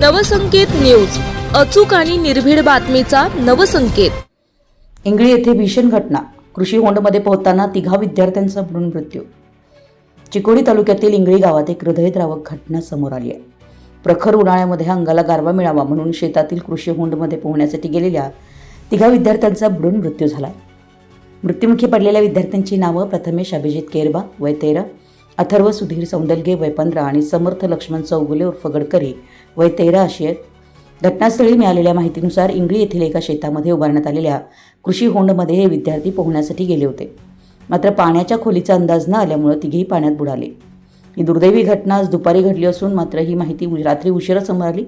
Navsanket news. अचूक आणि निर्भीड बातमीचा नवसंकेत. इंगळी येथे भीषण घटना. कृषी होंडमध्ये पोहोचताना तिघा विद्यार्थ्यांचा बुडून मृत्यू. चिकोडी तालुक्यातील इंगळी गावात एक हृदयद्रावक घटना समोर आली आहे. प्रखर उन्हाळ्यामध्ये अंगाला गारवा मिळावा म्हणून शेतातील कृषी होंडमध्ये पोहण्यासाठी गेलेल्या तिघा विद्यार्थ्यांचा बुडून मृत्यू झाला. मृत्युमुखी पडलेल्या विद्यार्थ्यांची नावं प्रथमेश अभिजित केरबा वय तेरा अथर्व सुधीर सौंदलगे वय पंधरा आणि समर्थ लक्ष्मण चौगुले उर्फ गडकरी वय तेरा अशी आहेत. घटनास्थळी मिळालेल्या माहितीनुसार इंगळी येथील एका शेतामध्ये उभारण्यात आलेल्या कृषी होंडमध्ये हे विद्यार्थी पोहण्यासाठी गेले होते. मात्र पाण्याच्या खोलीचा अंदाज न आल्यामुळे तिघेही पाण्यात बुडाले. ही दुर्दैवी घटना आज दुपारी घडली असून मात्र ही माहिती रात्री उशिरा समोर आली.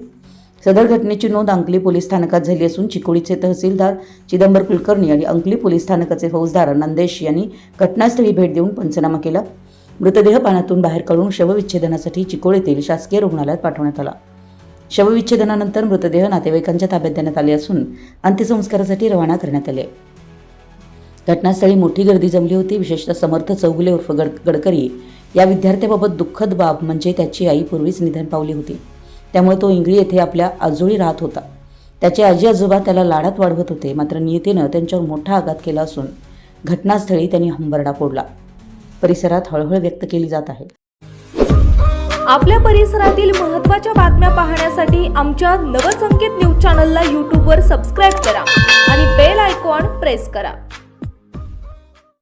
सदर घटनेची नोंद अंकली पोलीस स्थानकात झाली असून चिकोडीचे तहसीलदार चिदंबर कुलकर्णी आणि अंकली पोलीस स्थानकाचे फौजदार नंदेश यांनी घटनास्थळी भेट देऊन पंचनामा केला. मृतदेह पाण्यातून बाहेर काढून शवविच्छेदनासाठी चिकोळ येथील शासकीय रुग्णालयात पाठवण्यात आला. शवविच्छेदनानंतर मृतदेह नातेवाईकांच्या ताब्यात देण्यात आले असून अंत्यसंस्कारासाठी रवाना करण्यात आले. घटनास्थळी मोठी गर्दी जमली होती. विशेषतः समर्थ चौगुले उर्फ गड गडकरी या विद्यार्थ्याबाबत दुःखद बाब म्हणजे त्याची आई पूर्वीच निधन पावली होती. त्यामुळे तो इंगळी येथे आपल्या आजोळी राहत होता. त्याचे आजी आजोबा त्याला लाडात वाढवत होते. मात्र नियतीनं त्यांच्यावर मोठा आघात केला असून घटनास्थळी त्यांनी हंबरडा फोडला. परिसरात हळहळ व्यक्त केली जात आहे. आपल्या परिसरातील महत्त्वाच्या बातम्या पाहण्यासाठी आमच्या नवसंकेत न्यूज चॅनलला यूट्यूबवर सबस्क्राईब करा आणि बेल आयकॉन प्रेस करा.